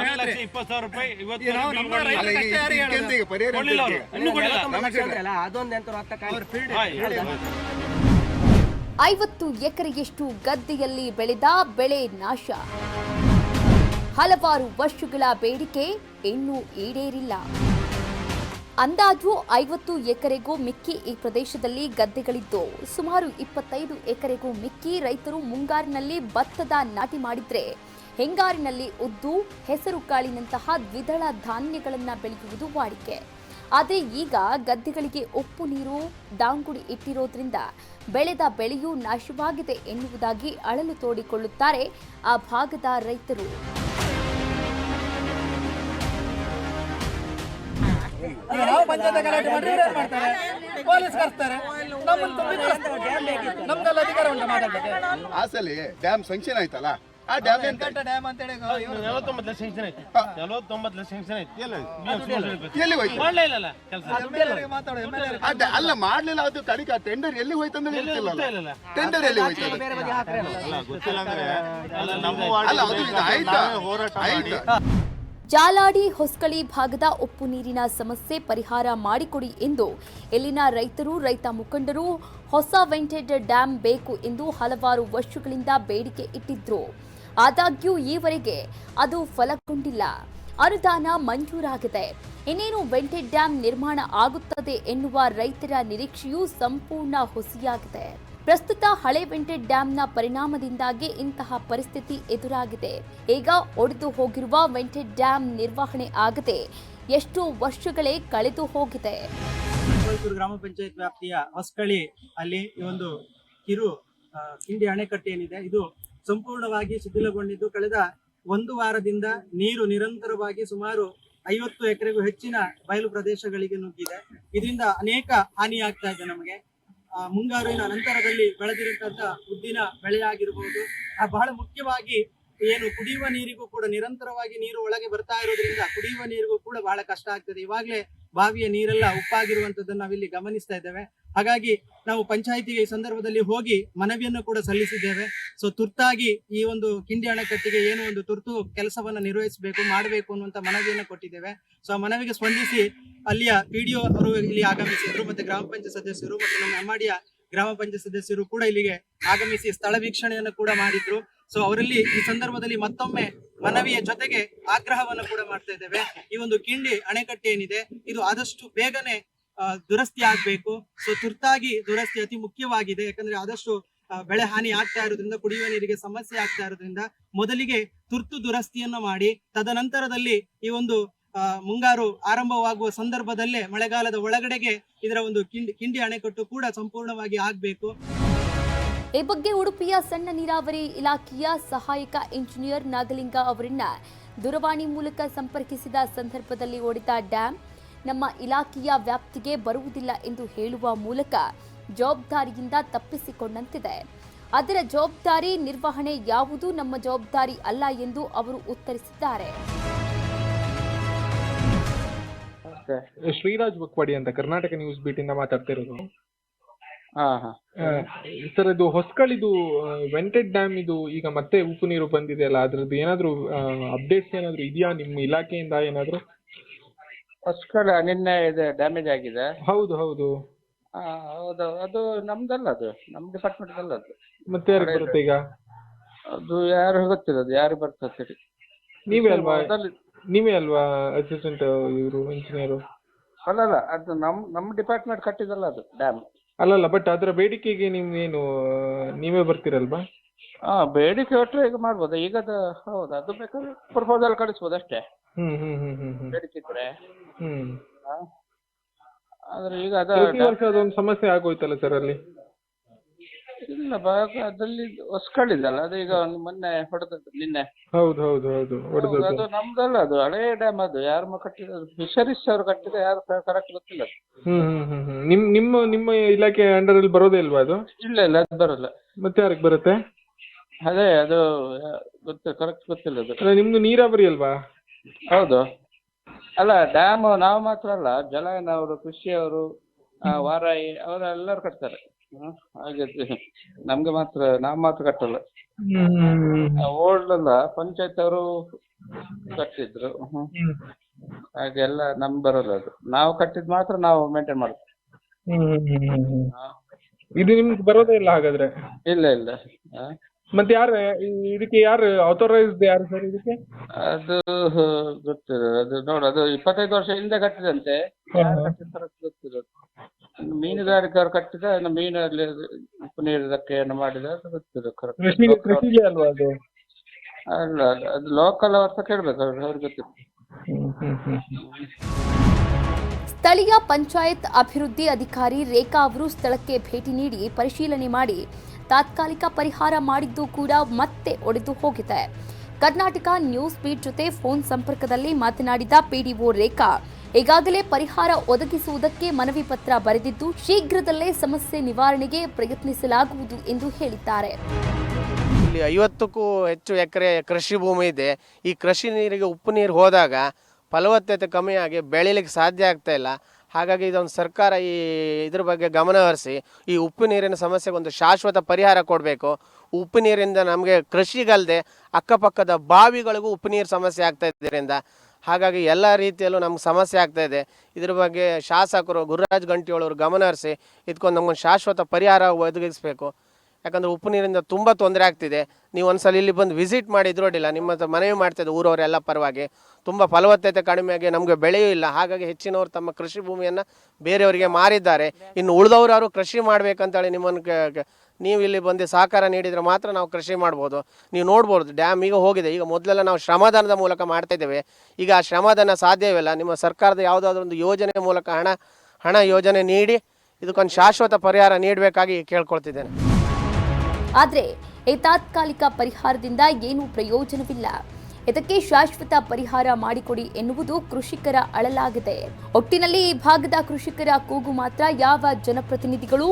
ಹೇಳಿದ್ರೆ ಇಪ್ಪತ್ತು ಸಾವಿರ ರೂಪಾಯಿ ಇವತ್ತು ನಾವು ನಮ್ಮ ರೈತರ ಕಷ್ಟ ಯಾರು ಹೇಳೋದು? ಕೊಡ್ಲಿಲ್ಲ ಅವರು. ಇನ್ನೂ ಕೊಡ್ಲಿಲ್ಲ. ಅವ್ರ field ಹಾಯ್. ಐವತ್ತು ಎಕರೆಯಷ್ಟು ಗದ್ದೆಯಲ್ಲಿ ಬೆಳೆದ ಬೆಳೆ ನಾಶ. ಹಲವಾರು ವರ್ಷಗಳ ಬೇಡಿಕೆ ಇನ್ನೂ ಈಡೇರಿಲ್ಲ. ಅಂದಾಜು ಐವತ್ತು ಎಕರೆಗೂ ಮಿಕ್ಕಿ ಈ ಪ್ರದೇಶದಲ್ಲಿ ಗದ್ದೆಗಳಿದ್ದು, ಸುಮಾರು ಇಪ್ಪತ್ತೈದು ಎಕರೆಗೂ ಮಿಕ್ಕಿ ರೈತರು ಮುಂಗಾರಿನಲ್ಲಿ ಭತ್ತದ ನಾಟಿ ಮಾಡಿದ್ರೆ, ಹೆಂಗಾರಿನಲ್ಲಿ ಉದ್ದು ಹೆಸರು ಕಾಳಿನಂತಹ ದ್ವಿದಳ ಧಾನ್ಯಗಳನ್ನು ಬೆಳೆಯುವುದು ವಾಡಿಕೆ. ಆದರೆ ಈಗ ಗದ್ದೆಗಳಿಗೆ ಉಪ್ಪು ನೀರು ದಾಂಗುಡಿ ಇಟ್ಟಿರೋದ್ರಿಂದ ಬೆಳೆದ ಬೆಳೆಯೂ ನಾಶವಾಗಿದೆ ಎನ್ನುವುದಾಗಿ ಅಳಲು ತೋಡಿಕೊಳ್ಳುತ್ತಾರೆ ಆ ಭಾಗದ ರೈತರು. ನಾವು ಪಂಚಾಯತ್ ಗಲಾಟೆ ಮಾಡಿ ಏನ್ ಮಾಡ್ತಾರೆ? ಪೊಲೀಸ್ ಕರ್ತಾರೆ ನಮ್ಮನ್ನು ತುಂಬಿ ಕಳಿಸ್ತಾರೆ. ನಮ್ಗೆಲ್ಲ ಅಧಿಕಾರ ಉಂಟು ಮಾತಾಡ್ಲಿಕ್ಕೆ. ಆಸಲಿ ಡ್ಯಾಮ್ ಸಂಕ್ಷನ್ ಆಯ್ತಲ್ಲ? ಆ ಡ್ಯಾಮ್ ಎಂತ? ಡ್ಯಾಮ್ ಅಂತೇಳಿ ಇವ್ರು ನಲವತ್ತೊಂಬತ್ತು ಲಕ್ಷ ಶಂಕ್ಷನ್ ಆಯ್ತು. ನಲವತ್ತೊಂಬತ್ತು ಲಕ್ಷ ಶಂಕ್ಷನ್ ಆಯ್ತು. ಎಲ್ಲಿ ಹೋಯ್ತು? ಮಾಡ್ಲೇ ಇಲ್ಲ ಕೆಲಸ. MLA ಗೆ ಮಾತಾಡು ಎಂ ಎಲ್ ಆ ಡ್ಯಾ- ಅಲ್ಲ ಮಾಡ್ಲಿಲ್ಲ ಅದು ಕಡಿಕ ಟೆಂಡರ್ ಎಲ್ಲಿ ಹೋಯ್ತಂದ್ರೆ ಟೆಂಡರ್ ಎಲ್ಲಿ ಹೋಯ್ತು ಅದು? ಅಲ್ಲ. ನಮ್ಮ ಅಲ್ಲ ಅದು ಇದು ಆಯ್ತಾ? ಆಯ್ತಾ? ಜಾಲಾಡಿ ಹೊಸ್ಕಳಿ ಭಾಗದ ಉಪ್ಪು ನೀರಿನ ಸಮಸ್ಯೆ ಪರಿಹಾರ ಮಾಡಿಕೊಡಿ ಎಂದು ಇಲ್ಲಿನ ರೈತರು, ರೈತ ಮುಖಂಡರು ಹೊಸ ವೆಂಟೆಡ್ ಡ್ಯಾಂ ಬೇಕು ಎಂದು ಹಲವಾರು ವರ್ಷಗಳಿಂದ ಬೇಡಿಕೆ ಇಟ್ಟಿದ್ರು. ಆದಾಗ್ಯೂ ಈವರೆಗೆ ಅದು ಫಲಗೊಂಡಿಲ್ಲ. ಅನುದಾನ ಮಂಜೂರಾಗಿದೆ. ಇನ್ನೇನು ವೆಂಟೆಡ್ ಡ್ಯಾಂ ನಿರ್ಮಾಣ ಆಗುತ್ತದೆ ಎನ್ನುವ ರೈತರ ನಿರೀಕ್ಷೆಯೂ ಸಂಪೂರ್ಣ ಹುಸಿಯಾಗಿದೆ. ಪ್ರಸ್ತುತ ಹಳೆ ವೆಂಟೆಡ್ ಡ್ಯಾಂನ ಪರಿಣಾಮದಿಂದಾಗಿ ಇಂತಹ ಪರಿಸ್ಥಿತಿ ಎದುರಾಗಿದೆ. ಈಗ ಒಡೆದು ಹೋಗಿರುವ ವೆಂಟೆಡ್ ಡ್ಯಾಂ ನಿರ್ವಹಣೆ ಆಗದೆ ಎಷ್ಟು ವರ್ಷಗಳೇ ಕಳೆದು ಹೋಗಿದೆ. ಗ್ರಾಮ ಪಂಚಾಯತ್ ವ್ಯಾಪ್ತಿಯ ಹೊಸಕಳಿ ಅಲ್ಲಿ ಈ ಒಂದು ಕಿರು ಕಿಂಡಿ ಅಣೆಕಟ್ಟೆ ಏನಿದೆ, ಇದು ಸಂಪೂರ್ಣವಾಗಿ ಶಿಥಿಲಗೊಂಡಿದ್ದು ಕಳೆದ ಒಂದು ವಾರದಿಂದ ನೀರು ನಿರಂತರವಾಗಿ ಸುಮಾರು ಐವತ್ತು ಎಕರೆಗೂ ಹೆಚ್ಚಿನ ಬಯಲು ಪ್ರದೇಶಗಳಿಗೆ ನುಗ್ಗಿದೆ. ಇದರಿಂದ ಅನೇಕ ಹಾನಿಯಾಗ್ತಾ ಇದೆ ನಮಗೆ. ಮುಂಗಾರಿನ ನಂತರದಲ್ಲಿ ಬೆಳೆದಿರುವಂತಹ ಉದ್ದಿನ ಬೆಳೆಯಾಗಿರಬಹುದು ಬಹಳ ಮುಖ್ಯವಾಗಿ ಏನು ಕುಡಿಯುವ ನೀರಿಗೂ ಕೂಡ ನಿರಂತರವಾಗಿ ನೀರು ಒಳಗೆ ಬರ್ತಾ ಇರೋದ್ರಿಂದ ಕುಡಿಯುವ ನೀರಿಗೂ ಕೂಡ ಬಹಳ ಕಷ್ಟ ಆಗ್ತದೆ. ಇವಾಗಲೇ ಬಾವಿಯ ನೀರೆಲ್ಲ ಉಪ್ಪಾಗಿರುವಂತದ್ದನ್ನು ನಾವಿಲ್ಲಿ ಗಮನಿಸ್ತಾ ಇದ್ದೇವೆ. ಹಾಗಾಗಿ ನಾವು ಪಂಚಾಯಿತಿಗೆ ಈ ಸಂದರ್ಭದಲ್ಲಿ ಹೋಗಿ ಮನವಿಯನ್ನು ಕೂಡ ಸಲ್ಲಿಸಿದ್ದೇವೆ. ಸೊ ತುರ್ತಾಗಿ ಈ ಒಂದು ಕಿಂಡಿ ಅಣೆಕಟ್ಟಿಗೆ ಏನು ಒಂದು ತುರ್ತು ಕೆಲಸವನ್ನ ನಿರ್ವಹಿಸಬೇಕು, ಮಾಡಬೇಕು ಅನ್ನುವಂತ ಮನವಿಯನ್ನು ಕೊಟ್ಟಿದ್ದೇವೆ. ಸೊ ಆ ಮನವಿಗೆ ಸ್ಪಂದಿಸಿ ಅಲ್ಲಿಯ ಪಿಡಿಒ ಅವರು ಇಲ್ಲಿ ಆಗಮಿಸಿದ್ರು ಮತ್ತೆ ಗ್ರಾಮ ಪಂಚಾಯತ್ ಸದಸ್ಯರು ಮತ್ತು ನಮ್ಮ ಅಮ್ಮಾಡಿಯ ಗ್ರಾಮ ಪಂಚಾಯತ್ ಸದಸ್ಯರು ಕೂಡ ಇಲ್ಲಿಗೆ ಆಗಮಿಸಿ ಸ್ಥಳ ವೀಕ್ಷಣೆಯನ್ನು ಕೂಡ ಮಾಡಿದ್ರು. ಸೊ ಅವರಲ್ಲಿ ಈ ಸಂದರ್ಭದಲ್ಲಿ ಮತ್ತೊಮ್ಮೆ ಮನವಿಯ ಜೊತೆಗೆ ಆಗ್ರಹವನ್ನು ಕೂಡ ಮಾಡ್ತಾ ಇದ್ದೇವೆ. ಈ ಒಂದು ಕಿಂಡಿ ಅಣೆಕಟ್ಟೆ ಏನಿದೆ, ಇದು ಆದಷ್ಟು ಬೇಗನೆ ದುರಸ್ತಿ ಆಗ್ಬೇಕು. ಸೊ ತುರ್ತಾಗಿ ದುರಸ್ತಿ ಅತಿ ಮುಖ್ಯವಾಗಿದೆ. ಯಾಕಂದ್ರೆ ಆದಷ್ಟು ಬೆಳೆ ಹಾನಿ ಆಗ್ತಾ ಇರೋದ್ರಿಂದ, ಕುಡಿಯುವ ನೀರಿಗೆ ಸಮಸ್ಯೆ ಆಗ್ತಾ ಇರೋದ್ರಿಂದ ಮೊದಲಿಗೆ ತುರ್ತು ದುರಸ್ತಿಯನ್ನು ಮಾಡಿ, ತದನಂತರದಲ್ಲಿ ಈ ಒಂದು ಮುಂಗಾರು ಆರಂಭವಾಗುವ ಸಂದರ್ಭದಲ್ಲೇ ಮಳೆಗಾಲದ ಒಳಗಡೆಗೆ ಇದರ ಒಂದು ಕಿಂಡಿ ಕಿಂಡಿ ಅಣೆಕಟ್ಟು ಕೂಡ ಸಂಪೂರ್ಣವಾಗಿ ಆಗ್ಬೇಕು. ಈ ಬಗ್ಗೆ ಉಡುಪಿಯ ಸಣ್ಣ ನೀರಾವರಿ ಇಲಾಖೆಯ ಸಹಾಯಕ ಇಂಜಿನಿಯರ್ ನಾಗಲಿಂಗ ಅವರನ್ನ ದೂರವಾಣಿ ಮೂಲಕ ಸಂಪರ್ಕಿಸಿದ ಸಂದರ್ಭದಲ್ಲಿ ಓಡಿದ ಡ್ಯಾಂ ನಮ್ಮ ಇಲಾಖೆಯ ವ್ಯಾಪ್ತಿಗೆ ಬರುವುದಿಲ್ಲ ಎಂದು ಹೇಳುವ ಮೂಲಕ ಜವಾಬ್ದಾರಿಯಿಂದ ತಪ್ಪಿಸಿಕೊಂಡಂತಿದೆ. ಅದರ ಜವಾಬ್ದಾರಿ ನಿರ್ವಹಣೆ ಯಾವುದು ನಮ್ಮ ಜವಾಬ್ದಾರಿ ಅಲ್ಲ ಎಂದು ಅವರು ಉತ್ತರಿಸಿದ್ದಾರೆ. ಶ್ರೀರಾಜ್ ಬುಕ್ವಾಡಿ ಅಂತ ಕರ್ನಾಟಕ ನ್ಯೂಸ್ ಬೀಟ್ ಇಂದ ಮಾತಾಡ್ತಿರೋದು. ಸರ್ ಇದು ಹೊಸಕಳಿದು ವೆಂಟೆಡ್ ಡ್ಯಾಮ್ ಇದು ಈಗ ಮತ್ತೆ ಉಪ್ಪು ನೀರು ಬಂದಿದೆಯಲ್ಲ ಅದ್ರದ್ದು ಏನಾದ್ರು ಅಪ್ಡೇಟ್ಸ್ ಏನಾದ್ರು ಇದೆಯಾ ನಿಮ್ಮ ಇಲಾಖೆಯಿಂದ ಏನಾದ್ರು? ಹೊಸ್ಕಳ ನಿನ್ನೆ ಇದೆ ಡ್ಯಾಮೇಜ್ ಆಗಿದೆ. ಹೌದು ಹೌದು. ಆ, ಹೌದು ಅದು ನಮ್ದಲ್ಲ ಅದು ನಮ್ಮ ಡಿಪಾರ್ಟ್ಮೆಂಟ್ ಅಲ್ಲ ಅದು. ಮತ್ತೆ ಯಾರಿಗೆ ಬರುತ್ತೆ ಈಗ? ಅದು ಯಾರು ಗೊತ್ತಿಲ್ಲ ಅದು ಯಾರು ಬರ್ತದೆ ನೀವೇ ಅಲ್ವಾ? ನೀವೇ ಅಲ್ವಾ ಅಸಿಸ್ಟೆಂಟ್ ಇವರು ಇಂಜಿನಿಯರು ಅಲ್ಲ ಅಲ್ಲ ಅದು ನಮ್ ನಮ್ಮ ಡಿಪಾರ್ಟ್ಮೆಂಟ್ ಕಟ್ಟಿದಲ್ಲ ಅದು ಡ್ಯಾಮ್ ಅಲ್ಲಲ್ಲ ಬಟ್ ಅದರ ಬೇಡಿಕೆಗೆ ನೀವೇನು ನೀವೇ ಬರ್ತೀರಲ್ವಾ? ಹಾ ಬೇಡಿಕೆ ಒಟ್ಟರೆ ಈಗ ಮಾಡ್ಬೋದು. ಈಗ ಅದು ಹೌದು ಅದು ಬೇಕಾದ್ರೆ ಪ್ರಪೋಸಲ್ ಕಳಿಸ್ಬೋದು ಅಷ್ಟೇ. ಹ್ಮ್ ಹ್ಮ್ ಹ್ಮ್ ಹ್ಮ್ ಹ್ಮ್. ಬೇಡಿಕೆ ಇದ್ರೆ. ಹ್ಮ್. ಆದ್ರೆ ಈಗ ಅದು ಪ್ರತಿ ವರ್ಷ ಅದೊಂದು ಸಮಸ್ಯೆ ಆಗೋಯ್ತಲ್ಲ ಸರ್ ಅಲ್ಲಿ? ಇಲ್ಲ ಭಾಗ ಅದ್ರಲ್ಲಿ ಹೊಸ್ಕಳಿದಲ್ಲ ಅದು ಈಗ ಒಂದು ಮೊನ್ನೆ ಹೊಡೆದದ್ದು ನಿನ್ನೆ. ಹೌದು ಹೌದು ಹೌದು ಹೌದು, ಹೊಡೆದದ್ದು. ಅದು ನಮ್ದಲ್ಲ ಅದು ಹಳೆ ಡ್ಯಾಮ್ ಅದು ಯಾರು ಕಟ್ಟಿದ ಫಿಶರೀಸ್ ಅವರು ಕಟ್ಟಿದ ಯಾರು ಕರೆಕ್ಟ್ ಗೊತ್ತಿಲ್ಲ ಅದು. ಹ್ಮ್ ಹ್ಮ್ ಹ್ಮ್ ಹ್ಮ್. ನಿಮ್ ನಿಮ್ಮ ನಿಮ್ಮ ಇಲಾಖೆ ಅಂಡರ್ ಅಲ್ಲಿ ಬರೋದೇ ಇಲ್ವಾ ಅದು? ಇಲ್ಲ ಇಲ್ಲ ಅದು ಬರಲ್ಲ. ಮತ್ತೆ ಯಾರಿಗೆ ಬರುತ್ತೆ? ಅದೇ ಅದು ಗೊತ್ತಿಲ್ಲ ಗೊತ್ತು ಕರೆಕ್ಟ್ ಗೊತ್ತಿಲ್ಲ ಅದು. ಅಲ್ಲ ನಿಮ್ದು ನೀರಾವರಿ ಅಲ್ವಾ? ಹೌದು. ಅಲ್ಲ ಡ್ಯಾಮ್ ನಾವು ಮಾತ್ರ ಅಲ್ಲ ಜಲಾಯನ ಅವರು ಕೃಷಿಯವರು ವಾರಾಯಿ ಅವರೆಲ್ಲರೂ ಕಟ್ತಾರೆ. ಹ್ಮ್. ಹಾಗಾದ್ರೆ ನಮ್ಗೆ ಮಾತ್ರ ನಾವು ಮಾತ್ರ ಕಟ್ಟಲ್ಲ. ಓಲ್ಡ್ ಅಲ್ಲ ಪಂಚಾಯತ್ ಅವರು ಕಟ್ಟಿದ್ರು. ಹ್ಮ್. ಹಾಗೆ ಎಲ್ಲ ನಮ್ ಬರಲ್ಲ ಅದು. ನಾವು ಕಟ್ಟಿದ್ ಮಾತ್ರ ನಾವು ಮೇಂಟೈನ್ ಮಾಡ್ತೀವಿ. ಹಾ. ಇದು ನಿಮ್ಗೆ ಬರೋದೇ ಇಲ್ಲ ಹಾಗಾದ್ರೆ? ಇಲ್ಲ ಇಲ್ಲ. ಆ? ಮತ್ತೆ ಯಾರು ಇದಕ್ಕೆ ಯಾರು ಆಥರೈಸ್ಡ್ ಯಾರು ಸರ್ ಇದಕ್ಕೆ? ಅದು ಗೊತ್ತಿಲ್ಲ. ಅದು ನೋಡು ಅದು ಇಪ್ಪತ್ತೈದು ವರ್ಷ ಹಿಂದೆ ಕಟ್ಟಿದಂತೆ. ಯಾರು ಕಟ್ಟಿರ್ತಾರೋ ಗೊತ್ತಿಲ್ಲ. ಮೀನುಗಾರಿಕೆಯವರು ಕಟ್ಟಿದ ಇನ್ನು ಮೀನಲ್ಲಿ ಉಪ್ಪು ನೀರಿದಕ್ಕೆ ಏನು ಮಾಡಿದ ಅದು ಗೊತ್ತಿಲ್ಲ ಕೃಷಿ ಕೃಷಿಗೆ ಅಲ್ವಾ ಅದು? ಅಲ್ಲ ಅಲ್ಲ ಅದು ಲೋಕಲ್ ಅವ್ರತ್ರ ಕೇಳ್ಬೇಕು ಅವ್ರು ಅವ್ರಿಗೆ ಗೊತ್ತಿಲ್ಲ ಹ್ಮ್ ಹ್ಮ್ ಹ್ಮ್. ಸ್ಥಳೀಯ ಪಂಚಾಯತ್ ಅಭಿವೃದ್ಧಿ ಅಧಿಕಾರಿ ರೇಖಾ ಅವರು ಸ್ಥಳಕ್ಕೆ ಭೇಟಿ ನೀಡಿ ಪರಿಶೀಲನೆ ಮಾಡಿ ತಾತ್ಕಾಲಿಕ ಪರಿಹಾರ ಮಾಡಿದ್ದು ಕೂಡ ಮತ್ತೆ ಒಡೆದು ಹೋಗಿದೆ. ಕರ್ನಾಟಕ ನ್ಯೂಸ್ ಪೀಡ್ ಜೊತೆ ಫೋನ್ ಸಂಪರ್ಕದಲ್ಲಿ ಮಾತನಾಡಿದ ಪಿಡಿಒ ರೇಖಾ, ಈಗಾಗಲೇ ಪರಿಹಾರ ಒದಗಿಸುವುದಕ್ಕೆ ಮನವಿ ಪತ್ರ ಬರೆದಿದ್ದು ಶೀಘ್ರದಲ್ಲೇ ಸಮಸ್ಯೆ ನಿವಾರಣೆಗೆ ಪ್ರಯತ್ನಿಸಲಾಗುವುದು ಎಂದು ಹೇಳಿದ್ದಾರೆ. ಇಲ್ಲಿ ಐವತ್ತಕ್ಕೂ ಹೆಚ್ಚು ಎಕರೆ ಕೃಷಿ ಭೂಮಿ ಇದೆ. ಈ ಕೃಷಿ ನೀರಿಗೆ ಉಪ್ಪು ನೀರು ಹೋದಾಗ ಫಲವತ್ತತೆ ಕಮ್ಮಿಯಾಗಿ ಬೆಳಿಲಿಕ್ಕೆ ಸಾಧ್ಯ ಆಗ್ತಾ ಇಲ್ಲ. ಹಾಗಾಗಿ ಇದೊಂದು ಸರ್ಕಾರ ಈ ಇದ್ರ ಬಗ್ಗೆ ಗಮನಹರಿಸಿ ಈ ಉಪ್ಪು ನೀರಿನ ಸಮಸ್ಯೆಗೆ ಒಂದು ಶಾಶ್ವತ ಪರಿಹಾರ ಕೊಡಬೇಕು. ಉಪ್ಪು ನೀರಿಂದ ನಮಗೆ ಕೃಷಿಗಲ್ಲದೆ ಅಕ್ಕಪಕ್ಕದ ಬಾವಿಗಳಿಗೂ ಉಪ್ಪು ನೀರು ಸಮಸ್ಯೆ ಆಗ್ತಾ ಇದರಿಂದ ಹಾಗಾಗಿ ಎಲ್ಲ ರೀತಿಯಲ್ಲೂ ನಮ್ಗೆ ಸಮಸ್ಯೆ ಆಗ್ತಾ ಇದೆ. ಇದ್ರ ಬಗ್ಗೆ ಶಾಸಕರು ಗುರುರಾಜ್ ಗಂಟಿಯವರು ಗಮನ ಹರಿಸಿ ಇದಕ್ಕೊಂದು ನಮಗೊಂದು ಶಾಶ್ವತ ಪರಿಹಾರ ಒದಗಿಸಬೇಕು. ಯಾಕಂದರೆ ಉಪ್ಪು ನೀರಿಂದ ತುಂಬ ತೊಂದರೆ ಆಗ್ತಿದೆ. ನೀವು ಒಂದ್ಸಲ ಇಲ್ಲಿ ಬಂದು ವಿಸಿಟ್ ಮಾಡಿ ಇದ್ರೋಡಿಲ್ಲ ನಿಮ್ಮ ಹತ್ರ ಮನವಿ ಮಾಡ್ತಿದ್ದೆ ಊರವರೆಲ್ಲ ಪರವಾಗಿ ತುಂಬ ಫಲವತ್ತತೆ ಕಡಿಮೆಯಾಗಿ ನಮಗೆ ಬೆಳೆಯೂ ಇಲ್ಲ. ಹಾಗಾಗಿ ಹೆಚ್ಚಿನವರು ತಮ್ಮ ಕೃಷಿ ಭೂಮಿಯನ್ನು ಬೇರೆಯವರಿಗೆ ಮಾರಿದ್ದಾರೆ. ಇನ್ನು ಉಳಿದವರು ಯಾರು ಕೃಷಿ ಮಾಡಬೇಕಂತೇಳಿ ನಿಮ್ಮನ್ನು ನೀವು ಇಲ್ಲಿ ಬಂದು ಸಹಕಾರ ನೀಡಿದರೆ ಮಾತ್ರ ನಾವು ಕೃಷಿ ಮಾಡ್ಬೋದು. ನೀವು ನೋಡ್ಬೋದು, ಡ್ಯಾಮ್ ಈಗ ಹೋಗಿದೆ. ಈಗ ಮೊದಲೆಲ್ಲ ನಾವು ಶ್ರಮದಾನದ ಮೂಲಕ ಮಾಡ್ತಾ ಇದ್ದೇವೆ. ಈಗ ಆ ಶ್ರಮದಾನ ಸಾಧ್ಯವಿಲ್ಲ ನಿಮ್ಮ ಸರ್ಕಾರದ ಯಾವುದಾದ್ರೂ ಒಂದು ಯೋಜನೆ ಮೂಲಕ ಹಣ ಹಣ ಯೋಜನೆ ನೀಡಿ, ಇದಕ್ಕೊಂದು ಶಾಶ್ವತ ಪರಿಹಾರ ನೀಡಬೇಕಾಗಿ ಕೇಳ್ಕೊಳ್ತಿದ್ದೇನೆ. ಆದರೆ ಈ ತಾತ್ಕಾಲಿಕ ಪರಿಹಾರದಿಂದ ಏನೂ ಪ್ರಯೋಜನವಿಲ್ಲ. ಇದಕ್ಕೆ ಶಾಶ್ವತ ಪರಿಹಾರ ಮಾಡಿಕೊಡಿ ಎನ್ನುವುದು ಕೃಷಿಕರ ಅಳಲಾಗಿದೆ. ಒಟ್ಟಿನಲ್ಲಿ ಈ ಭಾಗದ ಕೃಷಿಕರ ಕೂಗು ಮಾತ್ರ ಯಾವ ಜನಪ್ರತಿನಿಧಿಗಳು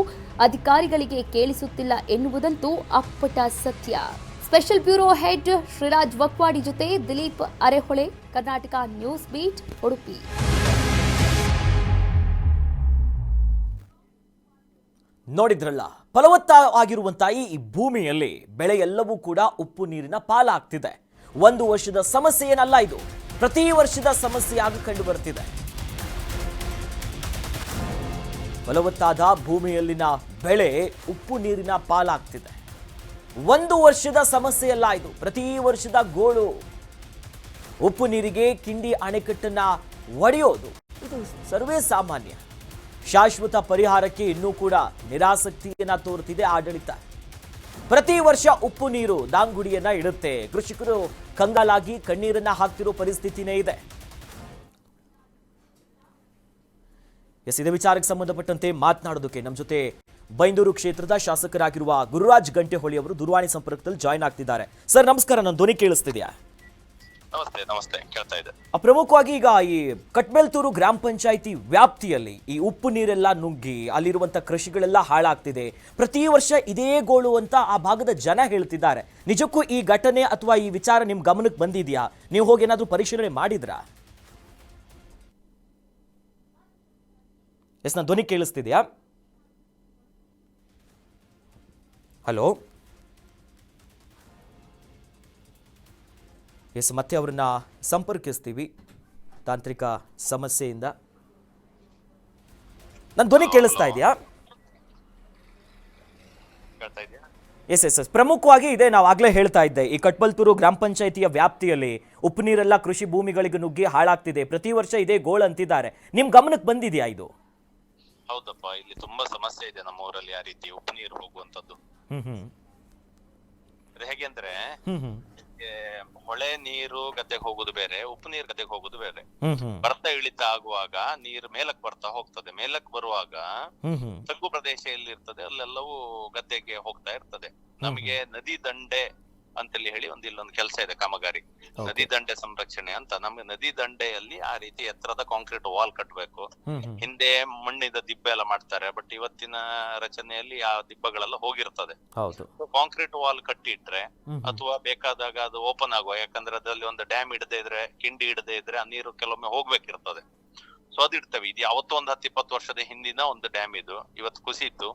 ಅಧಿಕಾರಿಗಳಿಗೆ ಕೇಳಿಸುತ್ತಿಲ್ಲ ಎನ್ನುವುದಂತೂ ಅಪ್ಪಟ ಸತ್ಯ. Special bureau head Shriraj Vakwadi ಜೊತೆ ದಿಲೀಪ್ ಅರೆಹೊಳೆ, ಕರ್ನಾಟಕ ನ್ಯೂಸ್ ಬೀಟ್, ಉಡುಪಿ. ನೋಡಿದ್ರಲ್ಲ ಫಲವತ್ತ ಆಗಿರುವಂತಹ ಈ ಭೂಮಿಯಲ್ಲಿ ಬೆಳೆ ಎಲ್ಲವೂ ಕೂಡ ಉಪ್ಪು ನೀರಿನ ಪಾಲಾಗ್ತಿದೆ. ಒಂದು ವರ್ಷದ ಸಮಸ್ಯೆ ಏನಲ್ಲ ಇದು. ಪ್ರತಿ ವರ್ಷದ ಸಮಸ್ಯೆಯಾಗಿ ಕಂಡು ಬರ್ತಿದೆ ಫಲವತ್ತಾದ ಭೂಮಿಯಲ್ಲಿನ ಬೆಳೆ ಉಪ್ಪು ನೀರಿನ ಪಾಲಾಗ್ತಿದೆ. ಒಂದು ವರ್ಷದ ಸಮಸ್ಯೆಯಲ್ಲ ಇದು. ಪ್ರತಿ ವರ್ಷದ ಗೋಳು. ಉಪ್ಪು ನೀರಿಗೆ ಕಿಂಡಿ ಅಣೆಕಟ್ಟನ್ನ ಒಡೆಯೋದು. ಇದು ಸರ್ವೇ ಸಾಮಾನ್ಯ. ಶಾಶ್ವತ ಪರಿಹಾರಕ್ಕೆ ಇನ್ನೂ ಕೂಡ ನಿರಾಸಕ್ತಿಯನ್ನ ತೋರುತ್ತಿದೆ ಆಡಳಿತ. ಪ್ರತಿ ವರ್ಷ ಉಪ್ಪು ನೀರು ದಾಂಗುಡಿಯನ್ನ ಇಡುತ್ತೆ. ಕೃಷಿಕರು ಕಂಗಾಲಾಗಿ ಕಣ್ಣೀರನ್ನ ಹಾಕ್ತಿರೋ ಪರಿಸ್ಥಿತಿನೇ ಇದೆ. ಎಸ್, ಇದೇ ವಿಚಾರಕ್ಕೆ ಸಂಬಂಧಪಟ್ಟಂತೆ ಮಾತನಾಡೋದಕ್ಕೆ ನಮ್ಮ ಜೊತೆ ಬೈಂದೂರು ಕ್ಷೇತ್ರದ ಶಾಸಕರಾಗಿರುವ ಗುರುರಾಜ್ ಗಂಟೆಹೊಳಿ ಅವರು ದೂರವಾಣಿ ಸಂಪರ್ಕದಲ್ಲಿ ಜಾಯ್ನ್ ಆಗ್ತಿದ್ದಾರೆ. ಸರ್, ನಮಸ್ಕಾರ. ನನ್ನ ಧ್ವನಿ ಕೇಳಿಸ್ತಿದ್ಯಾ? ನಮಸ್ತೆ ನಮಸ್ತೆ. ಕೇಳ್ತಾ ಇದೆ. ಪ್ರಮುಖವಾಗಿ ಈಗ ಈ ಕಟ್ಬೇಲ್ತೂರು ಗ್ರಾಮ ಪಂಚಾಯಿತಿ ವ್ಯಾಪ್ತಿಯಲ್ಲಿ ಈ ಉಪ್ಪು ನೀರೆಲ್ಲ ನುಗ್ಗಿ ಅಲ್ಲಿರುವಂತ ಕೃಷಿಗಳೆಲ್ಲ ಹಾಳಾಗ್ತಿದೆ. ಪ್ರತಿ ವರ್ಷ ಇದೇ ಗೋಳು ಅಂತ ಆ ಭಾಗದ ಜನ ಹೇಳ್ತಿದ್ದಾರೆ. ನಿಜಕ್ಕೂ ಈ ಘಟನೆ ಅಥವಾ ಈ ವಿಚಾರ ನಿಮ್ ಗಮನಕ್ಕೆ ಬಂದಿದ್ಯಾ? ನೀವು ಹೋಗಿ ಏನಾದ್ರೂ ಪರಿಶೀಲನೆ ಮಾಡಿದ್ರಾ? ಎಸ್ ನಾನು ಧ್ವನಿ ಕೇಳಿಸ್ತಿದ್ಯಾ? ಹಲೋ? ಎಸ್ ಮತ್ತೆ ಅವರನ್ನ ಸಂಪರ್ಕಿಸ್ತೀವಿ ತಾಂತ್ರಿಕ ಸಮಸ್ಯೆಯಿಂದ. ನನ್ನ ಧ್ವನಿ ಕೇಳಿಸ್ತಾ ಇದೆಯಾ? Yes yes yes. ಪ್ರಮುಖವಾಗಿ ಇದೆ ನಾವು ಆಗ್ಲೇ ಹೇಳ್ತಾ ಇದ್ದೆ. ಈ ಕಟ್ಬಲ್ತೂರು ಗ್ರಾಮ ಪಂಚಾಯಿತಿಯ ವ್ಯಾಪ್ತಿಯಲ್ಲಿ ಉಪ್ಪು ನೀರೆಲ್ಲ ಕೃಷಿ ಭೂಮಿಗಳಿಗೆ ನುಗ್ಗಿ ಹಾಳಾಗ್ತಿದೆ. ಪ್ರತಿ ವರ್ಷ ಇದೇ ಗೋಳ್ ಅಂತಿದ್ದಾರೆ. ನಿಮ್ ಗಮನಕ್ಕೆ ಬಂದಿದೆಯಾ ಇದು? ಹೌದಪ್ಪ ಇಲ್ಲಿ ತುಂಬಾ ಸಮಸ್ಯೆ ಇದೆ ನಮ್ಮ ಊರಲ್ಲಿ ಆ ರೀತಿ ಉಪ್ಪು ನೀರು ಹೋಗುವಂತದ್ದು ಹ್ಮ್ ಹ್ಮ್. ಹೇಗೆ ಅಂದ್ರೆ ಹೊಳೆ ನೀರು ಗದ್ದೆಗೆ ಹೋಗುದು ಬೇರೆ ಉಪ್ಪು ನೀರು ಗದ್ದೆಗೆ ಹೋಗುದು ಬೇರೆ. ಹ್ಮ್ ಹ್ಮ್. ಬರ್ತಾ ಇಳಿತ ಆಗುವಾಗ ನೀರು ಮೇಲಕ್ ಬರ್ತಾ ಹೋಗ್ತದೆ. ಮೇಲಕ್ ಬರುವಾಗ ಹ್ಮ್ ಹ್ಮ್. ತಗ್ಗು ಪ್ರದೇಶ ಎಲ್ಲಿರ್ತದೆ ಅಲ್ಲೆಲ್ಲವೂ ಗದ್ದೆಗೆ ಹೋಗ್ತಾ ಇರ್ತದೆ. ನಮಗೆ ನದಿ ದಂಡೆ ಅಂತೇಳಿ ಹೇಳಿ ಒಂದು ಇಲ್ಲೊಂದು ಕೆಲಸ ಇದೆ ಕಾಮಗಾರಿ. ನದಿ ದಂಡೆ ಸಂರಕ್ಷಣೆ ಅಂತ ನಮ್ಗೆ ನದಿ ದಂಡೆಯಲ್ಲಿ ಆ ರೀತಿ ಎತ್ತರದ ಕಾಂಕ್ರೀಟ್ ವಾಲ್ ಕಟ್ಟಬೇಕು ಹಿಂದೆ ಮಣ್ಣಿದ ದಿಬ್ಬ ಎಲ್ಲ ಮಾಡ್ತಾರೆ ಬಟ್ ಇವತ್ತಿನ ರಚನೆಯಲ್ಲಿ ಆ ದಿಬ್ಬಗಳೆಲ್ಲ ಹೋಗಿರ್ತದೆ. ಕಾಂಕ್ರೀಟ್ ವಾಲ್ ಕಟ್ಟಿಟ್ರೆ. ಅಥವಾ ಬೇಕಾದಾಗ ಅದು ಓಪನ್ ಆಗುವ ಯಾಕಂದ್ರೆ ಅದರಲ್ಲಿ ಒಂದು ಡ್ಯಾಮ್ ಇಡದೆ ಇದ್ರೆ ಕಿಂಡಿ ಇಡದೆ ಇದ್ರೆ ಆ ನೀರು ಕೆಲವೊಮ್ಮೆ ಹೋಗ್ಬೇಕಿರ್ತದೆ. ಸೊ ಅದ್ ಇಡ್ತೇವೆ. ಇದು ಯಾವತ್ತೋ ಒಂದು ಹತ್ತು ಇಪ್ಪತ್ತು ವರ್ಷದ ಹಿಂದಿನ ಒಂದು ಡ್ಯಾಮ್ ಇದು ಇವತ್ತು ಕುಸಿತು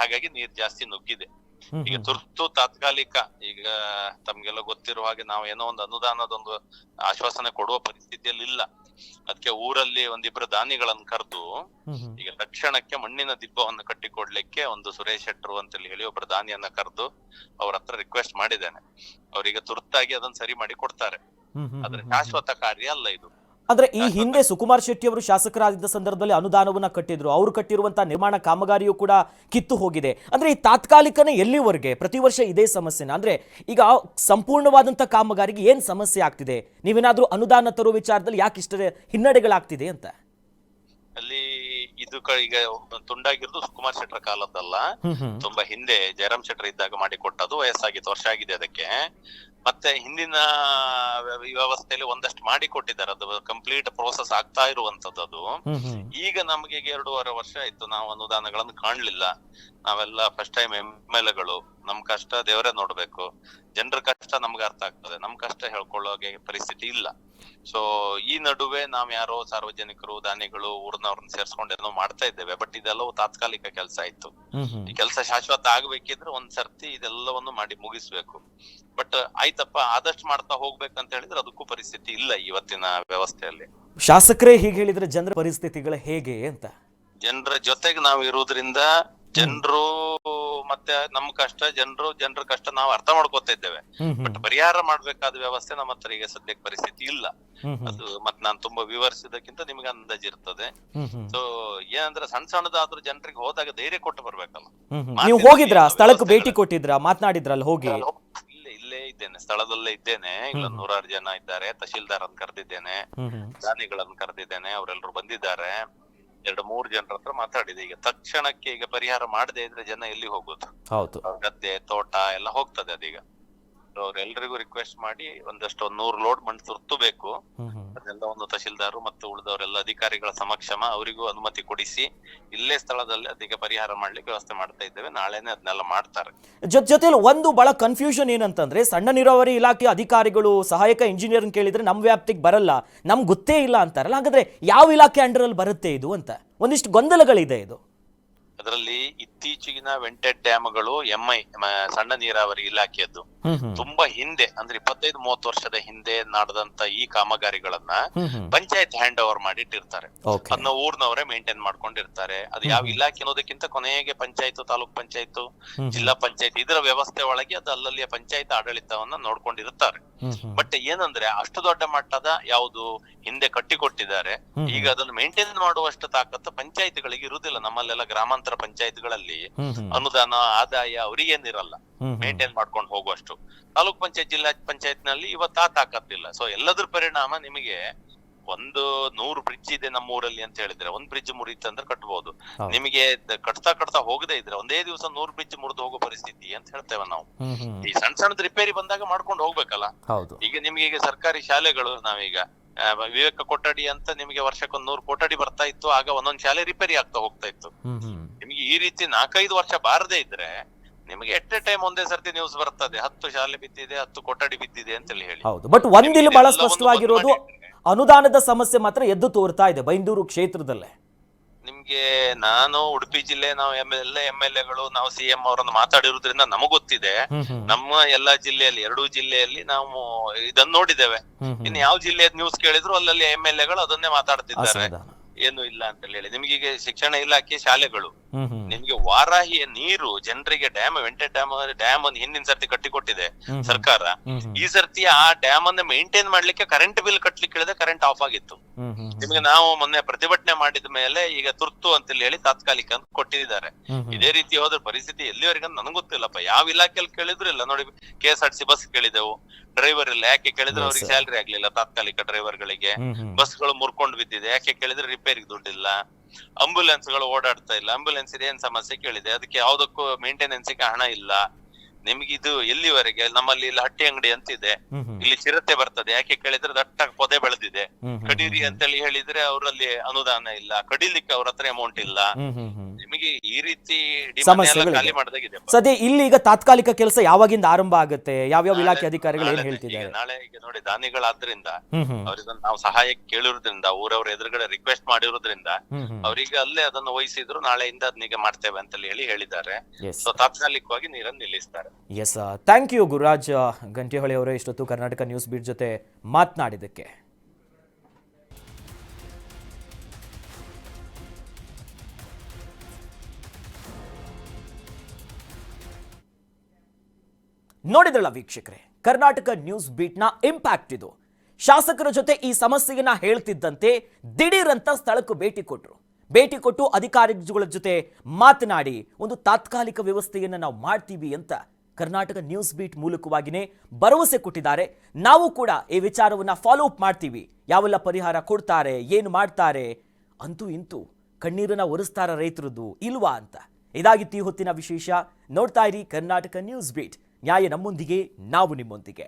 ಹಾಗಾಗಿ ನೀರ್ ಜಾಸ್ತಿ ನುಗ್ಗಿದೆ. ಈಗ ತುರ್ತು ತಾತ್ಕಾಲಿಕ ಈಗ ತಮ್ಗೆಲ್ಲ ಗೊತ್ತಿರುವ ಹಾಗೆ ನಾವು ಏನೋ ಒಂದು ಅನುದಾನದೊಂದು ಆಶ್ವಾಸನೆ ಕೊಡುವ ಪರಿಸ್ಥಿತಿಯಲ್ಲಿ ಇಲ್ಲ. ಅದಕ್ಕೆ ಊರಲ್ಲಿ ಒಂದಿಬ್ರು ದಾನಿಗಳನ್ನು ಕರೆದು. ಈಗ ತಕ್ಷಣಕ್ಕೆ ಮಣ್ಣಿನ ದಿಬ್ಬವನ್ನು ಕಟ್ಟಿಕೊಡ್ಲಿಕ್ಕೆ ಒಂದು ಸುರೇಶ್ ಶೆಟ್ರು ಅಂತ ಹೇಳಿ ಒಬ್ಬರು ದಾನಿಯನ್ನ ಕರೆದು ಅವ್ರ ಹತ್ರ ರಿಕ್ವೆಸ್ಟ್ ಮಾಡಿದ್ದೇನೆ. ಅವ್ರಿಗೆ ತುರ್ತಾಗಿ ಅದನ್ನ ಸರಿ ಮಾಡಿ ಕೊಡ್ತಾರೆ. ಆದ್ರೆ. ಶಾಶ್ವತ ಕಾರ್ಯ ಅಲ್ಲ ಇದು. ಆದ್ರೆ ಈ ಹಿಂದೆ ಸುಕುಮಾರ್ ಶೆಟ್ಟಿ ಅವರು ಶಾಸಕರಾಗಿದ್ದ ಸಂದರ್ಭದಲ್ಲಿ ಅನುದಾನವನ್ನ ಕಟ್ಟಿದ್ರು. ಅವರು ಕಟ್ಟಿರುವಂತಹ ನಿರ್ಮಾಣ ಕಾಮಗಾರಿಯು ಕೂಡ ಕಿತ್ತು ಹೋಗಿದೆ. ಅಂದ್ರೆ ಈ ತಾತ್ಕಾಲಿಕನೇ ಎಲ್ಲಿವರೆಗೆ? ಪ್ರತಿ ವರ್ಷ ಇದೇ ಸಮಸ್ಯೆನ. ಅಂದ್ರೆ ಈಗ ಸಂಪೂರ್ಣವಾದಂತಹ ಕಾಮಗಾರಿಗೆ ಏನ್ ಸಮಸ್ಯೆ ಆಗ್ತಿದೆ? ನೀವೇನಾದ್ರೂ ಅನುದಾನ ತರೋ ವಿಚಾರದಲ್ಲಿ ಯಾಕೆ ಇಷ್ಟ ಹಿನ್ನಡೆಗಳಾಗ್ತಿದೆ ಅಂತ? ಅಲ್ಲಿ ಇದು ಈಗ ತುಂಡಾಗಿರೋದು ಸುಕುಮಾರ್ ಶೆಟ್ಟರ್ ಕಾಲದ್ದಲ್ಲ. ತುಂಬಾ ಹಿಂದೆ ಜಯರಾಮ್ ಶೆಟ್ಟರ್ ಇದ್ದಾಗ ಮಾಡಿ ಕೊಟ್ಟದು ವಯಸ್ಸಾಗಿತ್ತು ವರ್ಷ ಆಗಿದೆ ಅದಕ್ಕೆ. ಮತ್ತೆ ಹಿಂದಿನ ವ್ಯ- ವ್ಯವಸ್ಥೆಯಲ್ಲಿ ಒಂದಷ್ಟು ಮಾಡಿ ಕೊಟ್ಟಿದ್ದಾರೆ. ಅದು ಕಂಪ್ಲೀಟ್ ಪ್ರೋಸೆಸ್ ಆಗ್ತಾ ಇರುವಂತದ್ದು ಅದು. ಈಗ ನಮಗೆ ಈಗ ಎರಡೂವರೆ ವರ್ಷ ಆಯ್ತು. ನಾವು ಅನುದಾನಗಳನ್ನು ಕಾಣ್ಲಿಲ್ಲ. ನಾವೆಲ್ಲ ಫಸ್ಟ್ ಟೈಮ್ ಎಂ ಎಲ್ ಎಗಳು ನಮ್ ಕಷ್ಟ ದೇವರೇ ನೋಡ್ಬೇಕು. ಜನರ ಕಷ್ಟ ನಮ್ಗೆ ಅರ್ಥ ಆಗ್ತದೆ. ನಮ್ ಕಷ್ಟ ಹೇಳ್ಕೊಳ್ಳೋಗೆ ಪರಿಸ್ಥಿತಿ ಇಲ್ಲ. ಸೊ ಈ ನಡುವೆ ನಾವ್ ಯಾರೋ ಸಾರ್ವಜನಿಕರು ದಾನಿಗಳು ಊರ್ನವ್ರನ್ನ ಸೇರ್ಸ್ಕೊಂಡು ಏನೋ ಮಾಡ್ತಾ ಇದ್ದೇವೆ ಬಟ್ ಇದೆಲ್ಲವೂ ತಾತ್ಕಾಲಿಕ ಕೆಲಸ ಆಯ್ತು. ಈ ಕೆಲಸ ಶಾಶ್ವತ ಆಗ್ಬೇಕಿದ್ರೆ ಒಂದ್ ಸರ್ತಿ ಇದೆಲ್ಲವನ್ನು ಮಾಡಿ ಮುಗಿಸ್ಬೇಕು. ಬಟ್ ಆಯ್ತಪ್ಪ ಆದಷ್ಟು ಮಾಡ್ತಾ ಹೋಗ್ಬೇಕಂತ ಹೇಳಿದ್ರೆ ಅದಕ್ಕೂ ಪರಿಸ್ಥಿತಿ ಇಲ್ಲ ಇವತ್ತಿನ ವ್ಯವಸ್ಥೆಯಲ್ಲಿ. ಶಾಸಕರೇ ಹೀಗೆ ಹೇಳಿದ್ರೆ ಜನರ ಪರಿಸ್ಥಿತಿಗಳು ಹೇಗೆ ಅಂತ? ಜನರ ಜೊತೆಗೆ ನಾವು ಇರುವುದ್ರಿಂದ ಜನರು ಮತ್ತೆ ನಮ್ ಕಷ್ಟ ಜನರು ಜನರ ಕಷ್ಟ ನಾವು ಅರ್ಥ ಮಾಡ್ಕೋತಾ ಇದ್ದೇವೆ. ಬಟ್ ಪರಿಹಾರ ಮಾಡ್ಬೇಕಾದ ವ್ಯವಸ್ಥೆ ನಮ್ಮ ಹತ್ರ ಈಗ ಸದ್ಯಕ್ಕೆ ಪರಿಸ್ಥಿತಿ ಇಲ್ಲ. ಅದು ಮತ್ ನಾನ್ ತುಂಬಾ ವಿವರಿಸಿದಕ್ಕಿಂತ ನಿಮ್ಗೆ ಅಂದಾಜಿರ್ತದೆ ಸೊ ಏನಂದ್ರೆ ಸಣ್ಣ ಸಣ್ಣದಾದ್ರೂ ಜನರಿಗೆ ಹೋದಾಗ ಧೈರ್ಯ ಕೊಟ್ಟು ಬರ್ಬೇಕಲ್ಲ. ನೀವು ಹೋಗಿದ್ರ? ಸ್ಥಳಕ್ಕೆ ಭೇಟಿ ಕೊಟ್ಟಿದ್ರ? ಮಾತನಾಡಿದ್ರಲ್ಲ ಹೋಗಿ? ಇಲ್ಲೇ ಇಲ್ಲೇ ಇದ್ದೇನೆ. ಸ್ಥಳದಲ್ಲೇ ಇದ್ದೇನೆ. ಇಲ್ಲ ನೂರಾರು ಜನ ಇದ್ದಾರೆ. ತಹಶೀಲ್ದಾರ್ ಅಂತ ಕರೆದಿದ್ದೇನೆ. ದಾನಿಗಳನ್ನ ಕರೆದಿದ್ದೇನೆ. ಅವರೆಲ್ಲರೂ ಬಂದಿದ್ದಾರೆ. ಎರಡು ಮೂರು ಜನರ ಹತ್ರ ಮಾತಾಡಿದೆ. ಈಗ ತಕ್ಷಣಕ್ಕೆ ಈಗ ಪರಿಹಾರ ಮಾಡದೇ ಇದ್ರೆ ಜನ ಎಲ್ಲಿ ಹೋಗುದು? ಹೌದು. ಅವ್ರ ಗದ್ದೆ ತೋಟ ಎಲ್ಲ ಹೋಗ್ತದೆ ಅದೀಗ. ಅವ್ರೆಲ್ರಿಗೂ ರಿಕ್ವೆಸ್ಟ್ ಮಾಡಿ ಒಂದಷ್ಟು ಒಂದ್ ನೂರು ಲೋಡ್ ಮಣ್ಣು ತುರ್ತು ಬೇಕು ಒಂದು ತಹಶೀಲ್ದಾರು ಮತ್ತು ಉಳಿದವರೆಲ್ಲ ಅಧಿಕಾರಿಗಳ ಸಮಕ್ಷಮ ಅವರಿಗೂ ಅನುಮತಿ ಕೊಡಿಸಿ ಇಲ್ಲೇ ಸ್ಥಳದಲ್ಲಿ ಅದಕ್ಕೆ ಪರಿಹಾರ ಮಾಡ್ಲಿಕ್ಕೆ ವ್ಯವಸ್ಥೆ ಮಾಡ್ತಾ ಇದ್ದೇವೆ. ನಾಳೆನೆ ಅದನ್ನೆಲ್ಲ ಮಾಡ್ತಾರೆ. ಜೊತೆ ಜೊತೆಲಿ ಒಂದು ಬಹಳ ಕನ್ಫ್ಯೂಷನ್ ಏನಂತಂದ್ರೆ ಸಣ್ಣ ನೀರಾವರಿ ಇಲಾಖೆ ಅಧಿಕಾರಿಗಳು ಸಹಾಯಕ ಇಂಜಿನಿಯರ್ ಕೇಳಿದ್ರೆ ನಮ್ ವ್ಯಾಪ್ತಿಗೆ ಬರಲ್ಲ ನಮ್ಗೆ ಗೊತ್ತೇ ಇಲ್ಲ ಅಂತಾರಲ್ಲ. ಹಾಗಾದ್ರೆ ಯಾವ ಇಲಾಖೆ ಅಂಡರ್ ಅಲ್ಲಿ ಬರುತ್ತೆ ಇದು ಅಂತ? ಒಂದಿಷ್ಟು ಗೊಂದಲಗಳಿದೆ ಇದು. ಅದರಲ್ಲಿ ಇತ್ತೀಚೆಗಿನ ವೆಂಟೆಡ್ ಡ್ಯಾಮ್ಗಳು ಎಂಐ ಸಣ್ಣ ನೀರಾವರಿ ಇಲಾಖೆಯದ್ದು. ತುಂಬಾ ಹಿಂದೆ ಅಂದ್ರೆ ಇಪ್ಪತ್ತೈದು ಮೂವತ್ತು ವರ್ಷದ ಹಿಂದೆ ನಡೆದಂತ ಈ ಕಾಮಗಾರಿಗಳನ್ನ ಪಂಚಾಯತ್ ಹ್ಯಾಂಡ್ ಓವರ್ ಮಾಡಿಟ್ಟಿರ್ತಾರೆ ಅದನ್ನ ಊರ್ನವರೇ ಮೇಂಟೈನ್ ಮಾಡ್ಕೊಂಡಿರ್ತಾರೆ. ಅದು ಯಾವ ಇಲಾಖೆ ಅನ್ನೋದಕ್ಕಿಂತ ಕೊನೆಗೆ ಪಂಚಾಯತ್ ತಾಲೂಕ್ ಪಂಚಾಯತ್ ಜಿಲ್ಲಾ ಪಂಚಾಯತ್ ಇದರ ವ್ಯವಸ್ಥೆ ಒಳಗೆ ಅದು ಅಲ್ಲಲ್ಲಿಯ ಪಂಚಾಯತ್ ಆಡಳಿತವನ್ನ ನೋಡ್ಕೊಂಡಿರ್ತಾರೆ ಹ್ಮ್ ಬಟ್ ಏನಂದ್ರೆ ಅಷ್ಟು ದೊಡ್ಡ ಮಟ್ಟದ ಯಾವುದು ಹಿಂದೆ ಕಟ್ಟಿಕೊಟ್ಟಿದ್ದಾರೆ ಈಗ ಅದನ್ನು ಮೇಂಟೈನ್ ಮಾಡುವಷ್ಟು ತಾಕತ್ತು ಪಂಚಾಯತ್ಗಳಿಗೆ ಇರುವುದಿಲ್ಲ. ನಮ್ಮಲ್ಲೆಲ್ಲ ಗ್ರಾಮಾಂತರ ಪಂಚಾಯತ್ಗಳಲ್ಲಿ ಹ್ಮ್ ಹ್ಮ್. ಅನುದಾನ ಆದಾಯ ಅವರಿಗೇನಿರಲ್ಲ ಮೇಂಟೈನ್ ಮಾಡ್ಕೊಂಡು ಹೋಗುವಷ್ಟು. ತಾಲೂಕ್ ಪಂಚಾಯತ್ ಜಿಲ್ಲಾ ಪಂಚಾಯತ್ನಲ್ಲಿ ಇವತ್ತು ತಾಕತ್ತಿಲ್ಲ. ಸೊ ಎಲ್ಲದ್ರ ಪರಿಣಾಮ ನಿಮಗೆ ಒಂದು ನೂರು ಬ್ರಿಡ್ಜ್ ಇದೆ ನಮ್ಮ ಊರಲ್ಲಿ ಅಂತ ಹೇಳಿದ್ರೆ ಒಂದ್ ಬ್ರಿಡ್ಜ್ ಮುರಿತ ಅಂದ್ರೆ ಕಟ್ಬಹುದು ನಿಮಗೆ ಕಟ್ತಾ ಕಟ್ತಾ ಹೋಗದೇ ಇದ್ರೆ ಒಂದೇ ದಿವಸ ನೂರ್ ಬ್ರಿಡ್ಜ್ ಮುರಿದು ಹೋಗೋ ಪರಿಸ್ಥಿತಿ ಅಂತ ಹೇಳ್ತೇವೆ ನಾವು. ಈ ಸಣ್ಣ ಸಣ್ಣದ ರಿಪೇರಿ ಬಂದಾಗ ಮಾಡ್ಕೊಂಡು ಹೋಗ್ಬೇಕಲ್ಲ. ಈಗ ನಿಮ್ಗೆ ಈಗ ಸರ್ಕಾರಿ ಶಾಲೆಗಳು ನಾವೀಗ ವಿವೇಕ ಕೊಠಡಿ ಅಂತ ನಿಮಗೆ ವರ್ಷಕ್ಕೊಂದ್ ನೂರು ಕೊಠಡಿ ಬರ್ತಾ ಇತ್ತು ಆಗ ಒಂದೊಂದ್ ಶಾಲೆ ರಿಪೇರಿ ಆಗ್ತಾ ಹೋಗ್ತಾ ಇತ್ತು. ಈ ರೀತಿ ನಾಲ್ಕೈದು ವರ್ಷ ಬಾರದೇ ಇದ್ರೆ ನಿಮಗೆ ಎಟ್ ಎ ಟೈಮ್ ಒಂದೇ ಸರ್ತಿ ನ್ಯೂಸ್ ಬರ್ತದೆ. ಹತ್ತು ಶಾಲೆ ಬಿದ್ದಿದೆ ಹತ್ತು ಕೊಠಡಿ ಬಿದ್ದಿದೆ ಅಂತ ಹೇಳಿ. ಹೌದು. ಬಟ್ ಒಂದಿಲ್ಲಿ ಬಹಳ ಸ್ಪಷ್ಟವಾಗಿರೋದು ಅನುದಾನದ ಸಮಸ್ಯೆ ಮಾತ್ರ ಎದ್ದು ತೋರ್ತಾ ಇದೆ ಬೈಂದೂರು ಕ್ಷೇತ್ರದಲ್ಲೇ. ನಿಮ್ಗೆ ನಾನು ಉಡುಪಿ ಜಿಲ್ಲೆ ನಾವು ಎಲ್ಲ ಎಂ ಎಲ್ ಎಗಳು ನಾವು ಸಿ ಎಂ ಅವರನ್ನು ಮಾತಾಡಿರೋದ್ರಿಂದ ನಮಗ್ ಗೊತ್ತಿದೆ. ಹ್ಮ್ ಹ್ಮ್. ನಮ್ಮ ಎಲ್ಲಾ ಜಿಲ್ಲೆಯಲ್ಲಿ ಎರಡೂ ಜಿಲ್ಲೆಯಲ್ಲಿ ನಾವು ಇದನ್ನ ನೋಡಿದ್ದೇವೆ. ಇನ್ ಇನ್ನು ಯಾವ ಜಿಲ್ಲೆಯ ನ್ಯೂಸ್ ಕೇಳಿದ್ರು ಅಲ್ಲಲ್ಲಿ ಎಂ ಎಲ್ ಎಗಳು ಅದನ್ನೇ ಮಾತಾಡ್ತಿದ್ದಾರೆ. ಏನು ಇಲ್ಲ ಅಂತ ಹೇಳಿ ನಿಮ್ಗೆ ಈಗ ಶಿಕ್ಷಣ ಇಲಾಖೆ ಶಾಲೆಗಳು ಹ್ಮ್ ಹ್ಮ್ ನಿಮ್ಗೆ ವಾರಾಹಿಯ ನೀರು ಜನರಿಗೆ ಡ್ಯಾಮ್ ವೆಂಟೆ ಡ್ಯಾಮ್ ಡ್ಯಾಮ್ ಅನ್ನು ಹಿಂದಿನ ಸರ್ತಿ ಕಟ್ಟಿಕೊಟ್ಟಿದೆ ಹ್ಮ್ ಹ್ಮ್. ಸರ್ಕಾರ ಹ್ಮ್ ಹ್ಮ್. ಈ ಸರ್ತಿ ಆ ಡ್ಯಾಮ್ ಅನ್ನ ಮೇಂಟೈನ್ ಮಾಡ್ಲಿಕ್ಕೆ ಕರೆಂಟ್ ಬಿಲ್ ಕಟ್ಲಿಕ್ಕೆ ಹೇಳಿದ್ರೆ ಕರೆಂಟ್ ಆಫ್ ಆಗಿತ್ತು ಹ್ಮ್ ಹ್ಮ್ ಹ್ಮ್. ನಿಮ್ಗೆ ನಾವು ಮೊನ್ನೆ ಪ್ರತಿಭಟನೆ ಮಾಡಿದ ಮೇಲೆ ಈಗ ತುರ್ತು ಅಂತ ಹೇಳಿ ತಾತ್ಕಾಲಿಕ ಅಂತ ಕೊಟ್ಟಿದ್ದಾರೆ ಹ್ಮ್ ಹ್ಮ್. ಇದೇ ರೀತಿ ಹೋದ್ರೆ ಪರಿಸ್ಥಿತಿ ಎಲ್ಲಿವರೆಗೆ ನನಗೆ ಗೊತ್ತಿಲ್ಲಪ್ಪ ಯಾವ ಇಲಾಖೆಯಲ್ಲಿ ಕೇಳಿದ್ರು ಇಲ್ಲ ನೋಡಿ K S R T C ಕೇಳಿದೆವು driver ಇಲ್ಲ. ಯಾಕೆ ಕೇಳಿದ್ರೆ ಅವ್ರಿಗೆ. ಸ್ಯಾಲ್ರಿ ಆಗ್ಲಿಲ್ಲ ತಾತ್ಕಾಲಿಕ ಡ್ರೈವರ್ ಗಳಿಗೆ. ಬಸ್ಗಳು ಮುರ್ಕೊಂಡು ಬಿದ್ದಿದೆ. ಯಾಕೆ ಕೇಳಿದ್ರೆ ರಿಪೇರಿಗೆ ದುಡ್ಡಿಲ್ಲ. ಆಂಬುಲೆನ್ಸ್ಗಳು ಓಡಾಡ್ತಾ ಇಲ್ಲ. ಆಂಬುಲೆನ್ಸ್ ಏನ್ ಸಮಸ್ಯೆ ಕೇಳಿದೆ? ಅದಕ್ಕೆ ಯಾವ್ದಕ್ಕೂ ಮೇಂಟೆನೆನ್ಸ್ ಹಣ ಇಲ್ಲ. ನಿಮ್ಗೆ ಇದು ಎಲ್ಲಿವರೆಗೆ ನಮ್ಮಲ್ಲಿ ಇಲ್ಲಿ ಹಟ್ಟಿ ಅಂಗಡಿ ಅಂತ ಇದೆ ಹ್ಮ್ ಹ್ಮ್. ಇಲ್ಲಿ ಚಿರತೆ ಬರ್ತದೆ ಯಾಕೆ ಕೇಳಿದ್ರೆ ದಟ್ಟ ಪೊದೆ ಬೆಳೆದಿದೆ ಕಡಿರಿ ಹ್ಮ್. ಕಡೀರಿ ಅಂತೇಳಿ ಹೇಳಿದ್ರೆ ಅವರಲ್ಲಿ ಅನುದಾನ ಇಲ್ಲ ಕಡಿಲಿಕ್ಕೆ ಅವ್ರ ಹತ್ರ ಅಮೌಂಟ್ ಇಲ್ಲ ಹ್ಮ್ ಹ್ಮ್ ಹ್ಮ್. ನಿಮಗೆ ಈ ರೀತಿ ಡಿಮಾಂಡ್ ಎಲ್ಲ ಸಮಸ್ಯೆಗಳಿದೆ. ಖಾಲಿ ಮಾಡಿದಾಗಿದೆ ಸದ್ಯ ಇಲ್ಲಿ ಈಗ ತಾತ್ಕಾಲಿಕ ಕೆಲಸ ಯಾವಾಗಿಂದ ಆರಂಭ ಆಗುತ್ತೆ ಯಾವ್ಯಾವ ಇಲಾಖೆ ಅಧಿಕಾರಿಗಳು ಏನ್ ನಾಳೆ- ಹೇಳ್ತಿದ್ದಾರೆ ನಾಳೆ ಈಗ ನೋಡಿ ದಾನಿಗಳಾದ್ರಿಂದ ಹ್ಮ್ ಹ್ಮ್. ಅವ್ರಿಗೆ ನಾವು ಸಹಾಯ ಕೇಳಿರೋದ್ರಿಂದ ಊರವ್ರ ಎದುರುಗಡೆ ರಿಕ್ವೆಸ್ಟ್ ಮಾಡಿರೋದ್ರಿಂದ ಹ್ಮ್ ಹ್ಮ್. ಅವರಿಗೆ ಅಲ್ಲೇ ಅದನ್ನು ವಹಿಸಿದ್ರು ನಾಳೆಯಿಂದ ಅದನ್ನೀಗ ಮಾಡ್ತೇವೆ ಅಂತ ಹೇಳಿ ಹೇಳಿದ್ದಾರೆ ಎಸ್ ಸೊ ತಾತ್ಕಾಲಿಕವಾಗಿ ನೀರನ್ನು ನಿಲ್ಲಿಸ್ತಾರೆ yes thank you Gururaj Gantiholi ಅವರೇ, ಇಷ್ಟೊತ್ತು ಕರ್ನಾಟಕ ನ್ಯೂಸ್ ಬೀಟ್ ಜೊತೆ ಮಾತನಾಡಿದ್ದಕ್ಕೆ. ನೋಡಿದ್ರಲ್ಲ ವೀಕ್ಷಕರೇ, ಕರ್ನಾಟಕ ನ್ಯೂಸ್ ಬೀಟ್ನ ಇಂಪ್ಯಾಕ್ಟ್ ಇದು. ಶಾಸಕರ ಜೊತೆ ಈ ಸಮಸ್ಯೆಯನ್ನ ಹೇಳ್ತಿದ್ದಂತೆ ದಿಢೀರಂತ ಸ್ಥಳಕ್ಕೆ ಭೇಟಿ ಕೊಟ್ಟರು ಭೇಟಿ ಕೊಟ್ಟು ಅಧಿಕಾರಿಗಳ ಜೊತೆ ಮಾತನಾಡಿ, ಒಂದು ತಾತ್ಕಾಲಿಕ ವ್ಯವಸ್ಥೆಯನ್ನು ನಾವು ಮಾಡ್ತೀವಿ ಅಂತ ಕರ್ನಾಟಕ ನ್ಯೂಸ್ ಬೀಟ್ ಮೂಲಕವಾಗಿಯೇ ಭರವಸೆ ಕೊಟ್ಟಿದ್ದಾರೆ. ನಾವು ಕೂಡ ಈ ವಿಚಾರವನ್ನು ಫಾಲೋ ಅಪ್ ಮಾಡ್ತೀವಿ. ಯಾವೆಲ್ಲ ಪರಿಹಾರ ಕೊಡ್ತಾರೆ, ಏನು ಮಾಡ್ತಾರೆ? ಅಂತೂ ಇಂತೂ ಕಣ್ಣೀರನ್ನ ಒರೆಸ್ತಾರ ರೈತರದ್ದು ಇಲ್ವಾ ಅಂತ. ಇದಾಗಿತ್ತು ಈ ಹೊತ್ತಿನ ವಿಶೇಷ. ನೋಡ್ತಾ ಇರಿ ಕರ್ನಾಟಕ ನ್ಯೂಸ್ ಬೀಟ್. ನ್ಯಾಯ ನಮ್ಮೊಂದಿಗೆ, ನಾವು ನಿಮ್ಮೊಂದಿಗೆ.